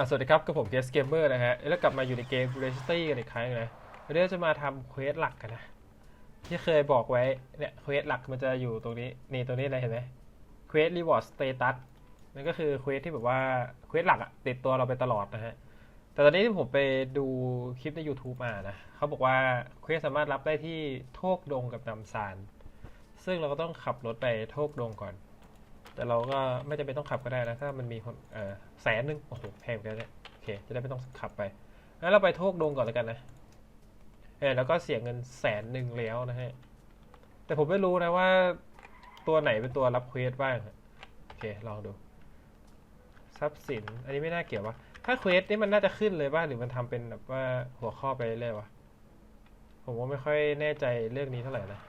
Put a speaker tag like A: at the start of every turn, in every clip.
A: อะสวัสดีครับกับผมเกสเกมเมอร์นะฮะ แล้วกลับมาอยู่ในเกม r e s t y กันอีกครั้งนะวันนี้เราจะมาทำเควสหลักกันนะ ที่เคยบอกไว้ เนี่ยเควสหลักมันจะอยู่ตรงนี้ นี่ตรงนี้เลยเห็นไหมเควส reward status นั่นก็คือเควสที่แบบว่าเควสหลักอะติดตัวเราไปตลอดนะฮะ แต่ตอนนี้ที่ผมไปดูคลิปใน YouTube มานะเขาบอกว่าเควสสามารถรับได้ที่โทกดงกับนำซาน ซึ่งเราก็ต้องขับรถไปโทกดงก่อน แต่เราก็ไม่จำเป็นต้องขับก็ได้นะ ถ้ามันมีคนแสนหนึ่งโอ้โหแพงไปแล้วเนี่ยโอเค จะได้ไม่ต้องขับไปงั้นเราไปโทกดงก่อนแล้วกันนะเออแล้วก็เสียเงินแสนหนึ่งแล้วนะฮะ แต่ผมไม่รู้นะว่าตัวไหนเป็นตัวรับเควสบ้างโอเค ลองดู ทรัพย์สิน อันนี้ไม่น่าเกี่ยววะถ้าเควสนี่มันน่าจะขึ้นเลยป่ะหรือมันทำเป็นแบบว่าหัวข้อไปเรื่อยวะผมว่าไม่ค่อยแน่ใจเรื่องนี้เท่าไหร่นะ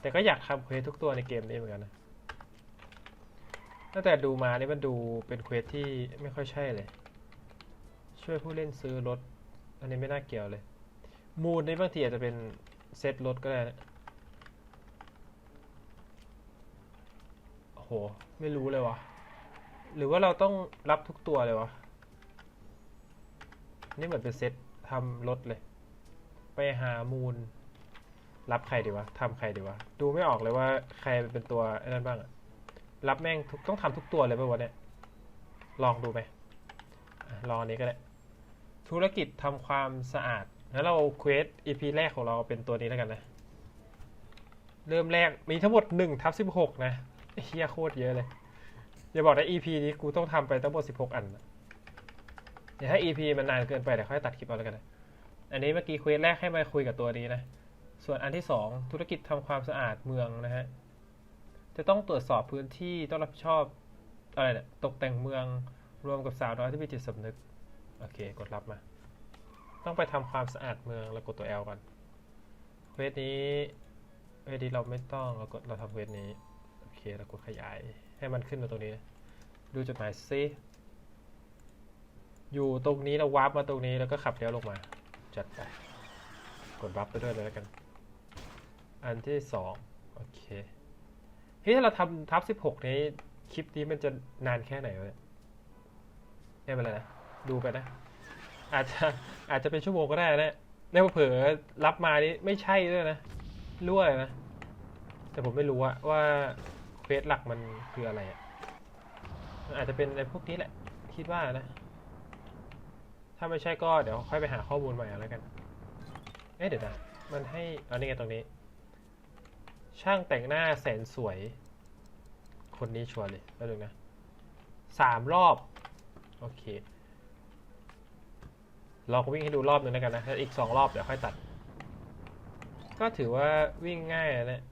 A: แต่ก็อยากทำเควสทุกตัวในเกมนี้เหมือนกันนะ ตั้งแต่ดูมานี่มันดูเป็นเควสที่ไม่ค่อยใช่เลย ช่วยผู้เล่นซื้อรถ อันนี้ไม่น่าเกี่ยวเลย มูลนี่บางทีอาจจะเป็นเซตรถก็ได้นะโอ้โหไม่รู้เลยวะ หรือว่าเราต้องรับทุกตัวเลยวะ นี่เหมือนเป็นเซตทำรถเลย ไปหามูล รับใครดีวะทำใครดีวะ ดูไม่ออกเลยว่าใครเป็นตัวอ้นั่นบ้างอะ รับแม่งทุกต้องทำทุกตัวเลยป่ะวะเนี่ย ลองดูไหมลองอันนี้ก็ได้ ธุรกิจทำความสะอาด แล้วเราเควส EP แรกของเราเป็นตัวนี้แล้วกันนะ เริ่มแรกมีทั้งหมด1ทับ16 นะเฮียโคตรเยอะเลย อย่าบอกนะ EP นี้กูต้องทำไปทั้งหมด 16 อันนะเดี๋ยวถ้ EP มันนานเกินไปเดี๋ยวค่อยตัดคลิปเอาแล้วกันนะอันนี้เมื่อกี้เควสแรกให้มาคุยกับตัวนี้นะ ส่วนอันที่สองธุรกิจทำความสะอาดเมืองนะฮะ จะต้องตรวจสอบพื้นที่ต้องรับผิดชอบอะไรเนี่ยตกแต่งเมืองรวมกับสาวน้อยที่มีจิตสำนึก โอเค กดรับมา ต้องไปทำความสะอาดเมืองแล้วกดตัว L ก่อนเควสนี้เควสนี้เราไม่ต้องเรากดเราทำเควสนี้ โอเคเรากดขยายให้มันขึ้นมาตรงนี้ ดูจดหมายซิอยู่ตรงนี้เราวาร์ปมาตรงนี้แล้วก็ขับเลี้ยวลงมา จัดไป กดวาร์ปไปด้วยเลยแล้วกัน อันที่สองโอเค เฮ้ยถ้าเราทำทับสิบหกนี้คลิปนี้มันจะนานแค่ไหนวะเนี่ยไม่เป็นไรนะ ดูไปนะ อาจจะอาจจะเป็นชั่วโมงก็ได้นะในเผลอรับมานี่ไม่ใช่ด้วยนะรั่วเลยนะ แต่ผมไม่รู้อะว่าเควสหลักมันคืออะไรอะมันอาจจะเป็นในพวกนี้แหละ คิดว่านะ ถ้าไม่ใช่ก็เดี๋ยวค่อยไปหาข้อมูลใหม่อาแล้วกัน เอ๊ะเดี๋ยวนะ มันให้ เอานี่ไงตรงนี้ ช่างแต่งหน้าแสนสวย คนนี้ชัวร์เลยแล้วดูนะสามรอบ โอเคลองวิ่งให้ดูรอบหนึ่งแล้วกันนะอีกสองรอบเดี๋ยวค่อยตัด ก็ถือว่าวิ่งง่ายนะเนี่ย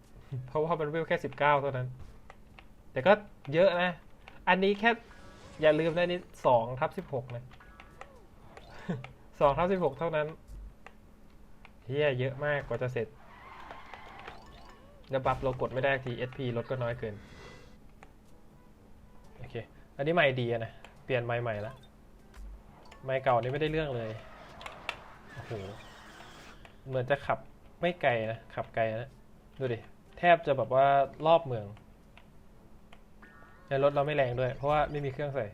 A: เพราะว่ามันวิ่งแค่สิบเก้าเท่านั้น แต่ก็เยอะนะ อันนี้แค่อย่าลืมนะนี่สองทับสิบหกนะสองทับสิบหกเท่านั้นเฮียเยอะมากกว่าจะเสร็จ แล้วบัฟเรากดไม่ได้ที SP ลดก็น้อยเกิน โอเค อันนี้ไม่ดีนะ เปลี่ยนไม่ใหม่ละไม่เก่านี่ไม่ได้เรื่องเลย โอ้โห เหมือนจะขับไม่ไกลนะ ขับไกลนะ ดูดิ แทบจะแบบว่ารอบเมืองแต่รถเราไม่แรงด้วย เพราะว่าไม่มีเครื่องใส่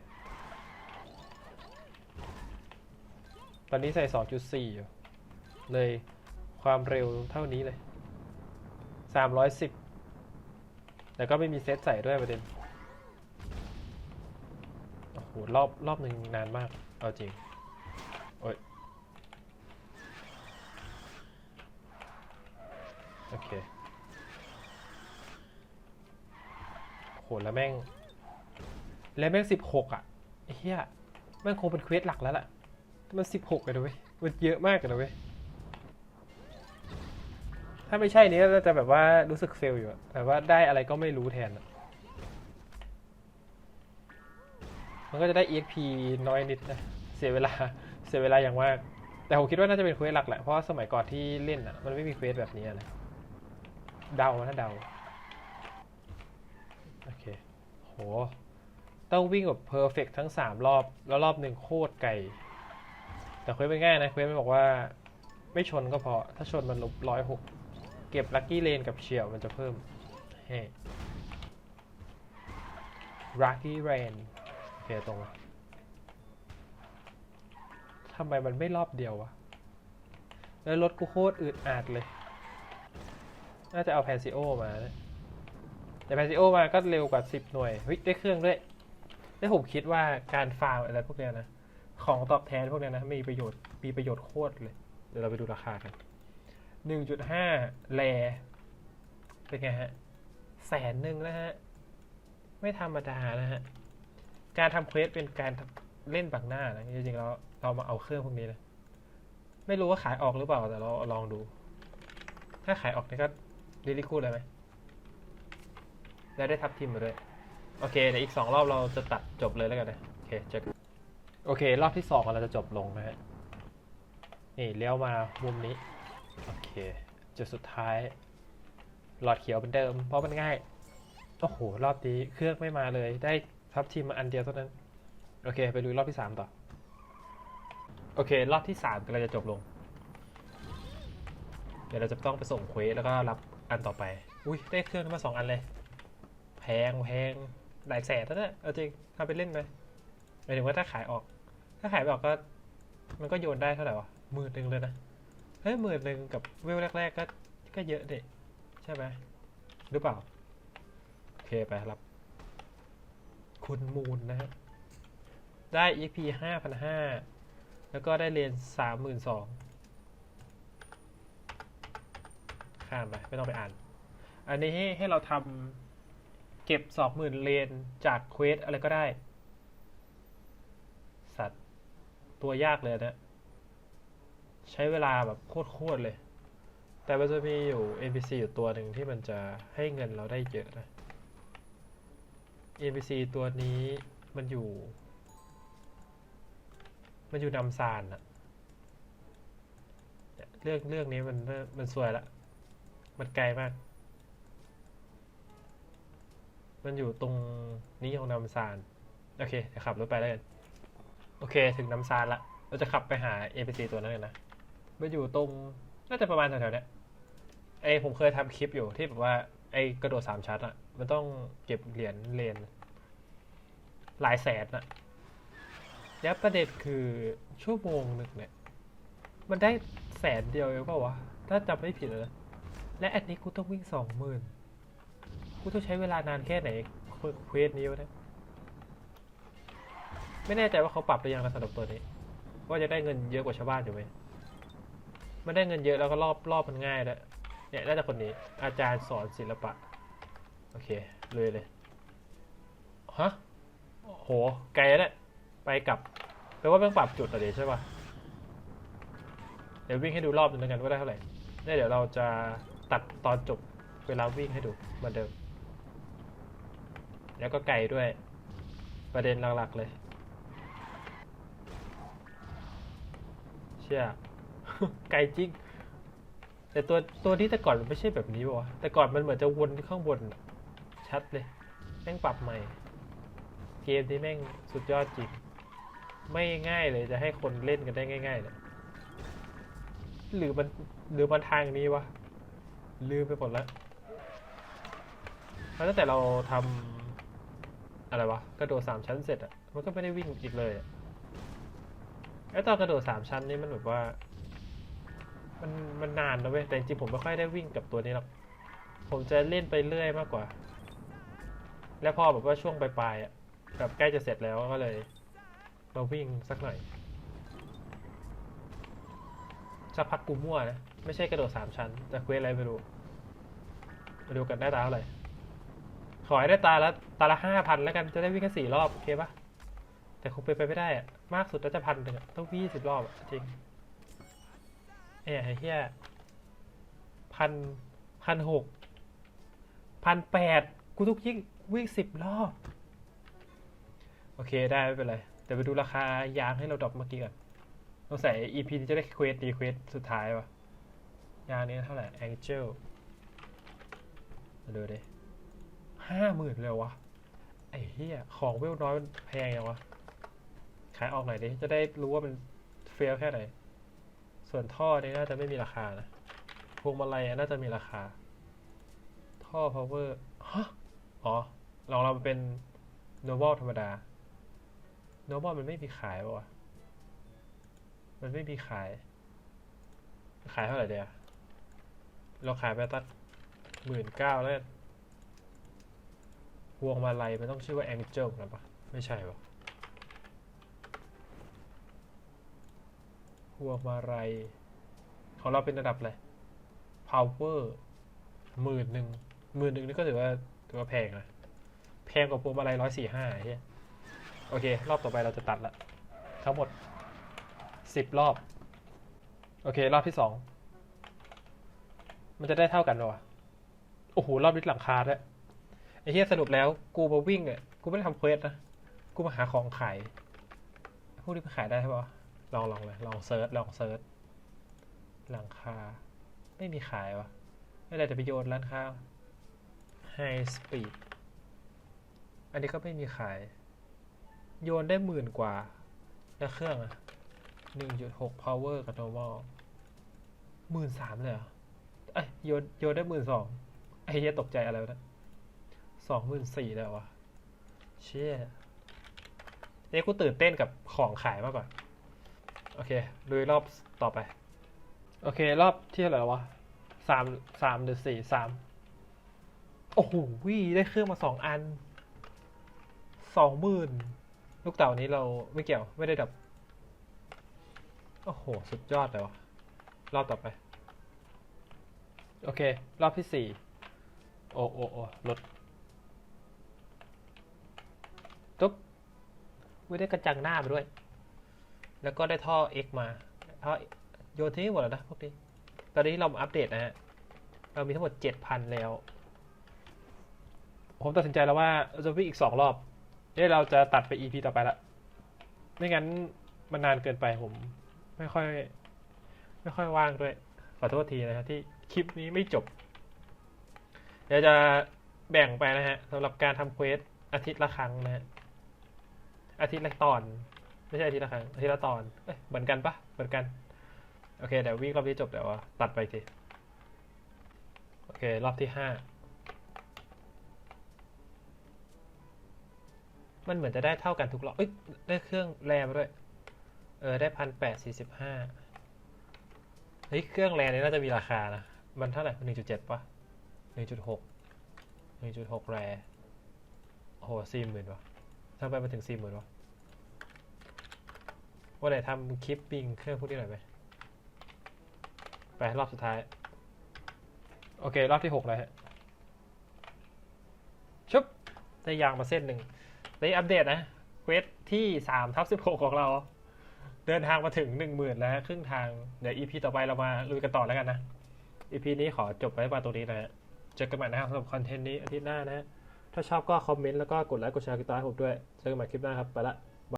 A: ตอนนี้ใส่ 2.4 อยู่ เลยความเร็วเท่านี้เลย สามร้อยสิบแต่ก็ไม่มีเซตใส่ด้วยประเด็น โอ้โห รอบรอบหนึ่งนานมาก เอาจริง โอ้ย โอเค โห แล้วแม่ง แล้วแม่งสิบหกอะเหี้ยแม่งคงเป็นเควสหลักแล้วล่ะ มันสิบหกเลยนะเว้ย มันเยอะมากเลยนะเว้ย ถ้าไม่ใช่นี้ก็จะแบบว่ารู้สึกเฟลอยู่แบบว่าได้อะไรก็ไม่รู้แทน มันก็จะได้ EXP น้อยนิดนะ เสียเวลา เสียเวลาอย่างมาก แต่ผมคิดว่าน่าจะเป็นเควสหลักแหละ เพราะสมัยก่อนที่เล่นอะมันไม่มีเควสแบบนี้นะ เดานะเดา โอเค โห ต้องวิ่งแบบเพอร์เฟกทั้งสามรอบ แล้วรอบหนึ่งโคตรไกล แต่เควสเป็นง่ายนะ เควสมันบอกว่า ไม่ชนก็พอ ถ้าชนมันลบร้อยหก เก็บลัคกี้เลนกับเฉียวมันจะเพิ่มเฮ้ลัคกี้เรนโอเคตรงมาำไมมันไม่รอบเดียววะ แล้วรถกูโคตรอึดอัดเลย น่าจะเอาแพซิโอมานะแต่แพซิโอมาก็เร็วกว่าสิบหน่วย เฮ้ย ได้เครื่องด้วย แล้วผมคิดว่าการฟาร์มอะไรพวกเนี้ยนะ ของตอบแทนพวกเนี้ยนะ มีประโยชน์ มีประโยชน์โคตรเลย เดี๋ยวเราไปดูราคากัน หนึ่งจุดห้าแลเป็นไงฮะแสนหนึ่งนะฮะ ไม่ธรรมดานะฮะ การทำเควสเป็นการเล่นบังหน้านะจริงๆแล้วเรามาเอาเครื่องพวกนี้นะไม่รู้ว่าขายออกหรือเปล่าแต่เราลองดู ถ้าขายออกนี่ก็ลิลิคูดเลยไหมแล้วได้ทับทีมมาด้วย โอเคเดี๋ยวอีกสองรอบเราจะตัดจบเลยแล้วกันนะโอเคเจอโอเค รอบที่สองเราจะจบลงนะฮะนี่เลี้ยวมามุมนี้ โอเค จุดสุดท้าย หลอดเขียวเป็นเดิม เพราะมันง่าย โอ้โห รอบนี้เครื่องไม่มาเลย ได้ทับทีมมาอันเดียวเท่านั้น โอเค ไปดูรอบที่สามต่อ โอเค รอบที่สามกำลังจะจบลง เดี๋ยวเราจะต้องไปส่งเควสแล้วก็รับอันต่อไป อุ้ยได้เครื่องมาสองอันเลย แพงแพงหลายแสนแล้วเนี่ยเอาจริงทำไปเล่นไหมหมายถึงว่าถ้าขายออก ถ้าขายไม่ออกก็ มันก็โยนได้เท่าไหร่วะหมื่นหนึ่งเลยนะ เฮ้ยหมื่นหนึ่งกับเวลแรก ๆ ก็ก็เยอะเด็ใช่ไหมหรือเปล่า โอเคไปรับ คุณมูลนะฮะ ได้ EP ห้าพันห้าแล้วก็ได้เลนสามหมื่นสองข้ามไปไม่ต้องไปอ่าน อันนี้ให้ให้เราทำเก็บสองหมื่นเลนจากเควสอะไรก็ได้ สัตว์ ตัวยากเลยนะ ใช้เวลาแบบโคตรๆเลย แต่มันจะมีอยู่ NPC อยู่ตัวหนึ่งที่มันจะให้เงินเราได้เยอะนะ NPC ตัวนี้มันอยู่ มันอยู่นำซานอะเรื่องเรื่องนี้มันมันสวยละ มันไกลมาก มันอยู่ตรงนี้ของนำซาน โอเคเดี๋ยวขับรถไปแล้วกัน โอเค ถึงน้ำซานละ เราจะขับไปหา NPC ตัวนั้นเลยนะ มันอยู่ตรงน่าจะประมาณแถวๆเนี้ยไอผมเคยทำคลิปอยู่ที่แบบว่า ไอกระโดดสามชั้นอะมันต้องเก็บเหรียญเลนหลายแสนอะแล้วประเด็นคือชั่วโมงหนึ่งเนี่ย มันได้แสนเดียวเองเปล่าวะ ถ้าจำไม่ผิดเลยและอันนี้กูต้องวิ่งสองหมื่นกูต้องใช้เวลานานแค่ไหนเควสนี้วะเนี่ยไม่แน่ใจว่าเขาปรับไปยังสำหรับตัวนี้ ว่าจะได้เงินเยอะกว่าชาวบ้านอยู่ไหม มันได้เงินเยอะแล้วก็รอบรอบมันง่ายแล้วเนี่ยน่าจะคนนี้อาจารย์สอนศิลปะ โอเคเลยเลยฮะโหไกลแล้วเนี่ยไปกลับแปลว่ามันปรับจุดอะไรใช่ป่ะเดี๋ยววิ่งให้ดูรอบนึงแล้วกันว่าได้เท่าไหร่เนี่ยเดี๋ยวเราจะตัดตอนจบเวลาวิ่งให้ดูเหมือนเดิม แล้วก็ไกลด้วยประเด็นหลักๆเลย เชี่ย ไกลจริง แต่ตัวตัวที่แต่ก่อนมันไม่ใช่แบบนี้ป่ะวะแต่ก่อนมันเหมือนจะวนข้างบน ชัดเลย แม่งปรับใหม่ เกมนี้แม่งสุดยอดจริง ไม่ง่ายเลยจะให้คนเล่นกันได้ง่ายๆเนี่ยหรือมันหรือมันทางนี้วะลืมไปหมดแล้วแล้วตั้งแต่เราทำอะไรวะกระโดดสามชั้นเสร็จอะมันก็ไม่ได้วิ่งอีกเลยอะไอ้ตอนกระโดดสามชั้นนี่มันแบบว่า มันมันนานนะเว้ยแต่จริงๆผมไม่ค่อยได้วิ่งกับตัวนี้หรอกผมจะเล่นไปเรื่อยมากกว่า แล้วพอแบบว่าช่วงปลายๆอะแบบใกล้จะเสร็จแล้วก็เลยมาวิ่งสักหน่อยสักพักกูมั่วนะ ไม่ใช่กระโดดสามชั้น แต่เควสอะไรไม่รู้มาดูกันได้ตาเท่าไหร่ขอให้ได้ตาละตาละห้าพันแล้วกันจะได้วิ่งแค่สี่รอบ โอเคปะแต่คงเป็นไปไม่ได้อะมากสุดน่าจะพันหนึ่งต้องวิ่งสิบรอบอะจริง เอ้ยไอ้เหี้ยพันพันหกพันแปดกูต้องยิ่งวิ่งสิบรอบ โอเคได้ไม่เป็นไร แต่ไปดูราคายางให้เราดรอปเมื่อกี้ก่อนต้องใส่ EP ที่จะได้เควสดีเควสสุดท้ายวะยางนี้เท่าไหร่ Angel มาดูดิห้าหมื่นเลยวะ ไอ้เหี้ย ของเวลน้อยมันแพงยังวะ ขายออกหน่อยดิ จะได้รู้ว่ามันเฟลแค่ไหน ส่วนท่อนี่น่าจะไม่มีราคานะพวงมาลัยน่าจะมีราคา ท่อ power ฮะอ๋อลองเราเป็น normal ธรรมดา normal มันไม่มีขายป่ะวะมันไม่มีขาย ขายเท่าไหร่เดียวเราขายไปตั้งหมื่นเก้าแล้วพวงมาลัยมันต้องชื่อว่า Angel นะปะไม่ใช่ปะ วงมาลัยของเราเป็นระดับอะไร power หมื่นหนึ่งหมื่นหนึ่งนี่ก็ถือว่าถือว่าแพงนะแพงกว่าพวงมาลัยร้อยสี่ห้าเฮียโอเค รอบต่อไปเราจะตัดละ ทั้งหมดสิบรอบ โอเค รอบที่สองมันจะได้เท่ากันหรอโอ้โห รอบนี้หลังคาด้วยไอ้เหี้ยสรุปแล้วกูมาวิ่งเนี่ยกูไม่ได้ทำเควสนะ กูมาหาของขายพวกนี้มันขายได้ใช่ปะ ลองลองเลยลองเซิร์ชลองเซิร์ชหลังคา ไม่มีขายวะไม่ได้จะไปโยนร้านค้า High Speed อันนี้ก็ไม่มีขาย โยนได้หมื่นกว่าแล้วเครื่องอะหนึ่งจุดหก power กับ normal หมื่นสามเลยเหรอเอ้ยโยนโยนได้หมื่นสองไอ้เหี้ยตกใจอะไรวนะสองหมื่นสี่เลยวะเชี่ยเอ้ยกูตื่นเต้นกับของขายมากกว่า โอเคลุยรอบต่อไป โอเค รอบที่เท่าไหร่ววะสามสามหรือสี่สามโอ้โหวิได้เครื่องมาสองอันสองหมื่นลูกเต่านี้เราไม่เกี่ยวไม่ได้ดับ โอ้โห สุดยอดเลยวะรอบต่อไป โอเค รอบที่สี่โอ้โอ้โอ้ลดตุ๊บไม่ได้กระจังหน้าไปด้วย แล้วก็ได้ท่อ X มาท่อโยนทิ้งหมดแล้วนะพวกนี้ ตอนนี้เรามาอัปเดตนะฮะ เรามีทั้งหมดเจ็ดพันแล้ว ผมตัดสินใจแล้วว่าจะวิ่งอีกสองรอบเดี๋ยวเราจะตัดไป EP ต่อไปละ ไม่งั้นมันนานเกินไปผม ไม่ค่อย ไม่ค่อยว่างด้วย ขอโทษทีนะครับที่คลิปนี้ไม่จบ เดี๋ยวจะแบ่งไปนะฮะสำหรับการทำเควสอาทิตย์ละครั้งนะฮะอาทิตย์ละตอน ไม่ใช่ทิตย์ละครั้งทิตย์ละตอนเอ้ยเหมือนกันปะเหมือนกัน โอเคเดี๋ยววิ่งรอบที่จบเดี๋ยวตัดไปทีโอเค รอบที่ห้ามันเหมือนจะได้เท่ากันทุกรอบเอ้ยได้เครื่องแรมด้วย เออได้พันแปดสี่สิบห้าเฮ้ยเครื่องแรมนี้น่าจะมีราคานะมันเท่าไหร่หนึ่งจุดเจ็ดปะหนึ่งจุดหกหนึ่งจุดหกแรโอ้โหสี่หมื่นวะทำไมมาถึงสี่หมื่นวะ ว่าไหนทำคลิปปิงเครื่องพวกนี้หน่อยไหมไปรอบสุดท้าย โอเค รอบที่หกเลยฮะชุบได้ยางมาเส้นหนึ่งได้อัปเดตนะเควสที่สามทับสิบหกของเรา เดินทางมาถึงหนึ่งหมื่นแล้วครึ่งทาง เดี๋ยวอีพีต่อไปเรามาลุยกันต่อแล้วกันนะอีพีนี้ขอจบไว้ประมาณตรงนี้นะฮะเจอกันใหม่นะครับสำหรับคอนเทนต์นี้อาทิตย์หน้านะฮะถ้าชอบก็คอมเมนต์แล้วก็กดไลค์กดแชร์กดติดตามให้ผมด้วย เจอกันใหม่คลิปหน้าครับ ไปละ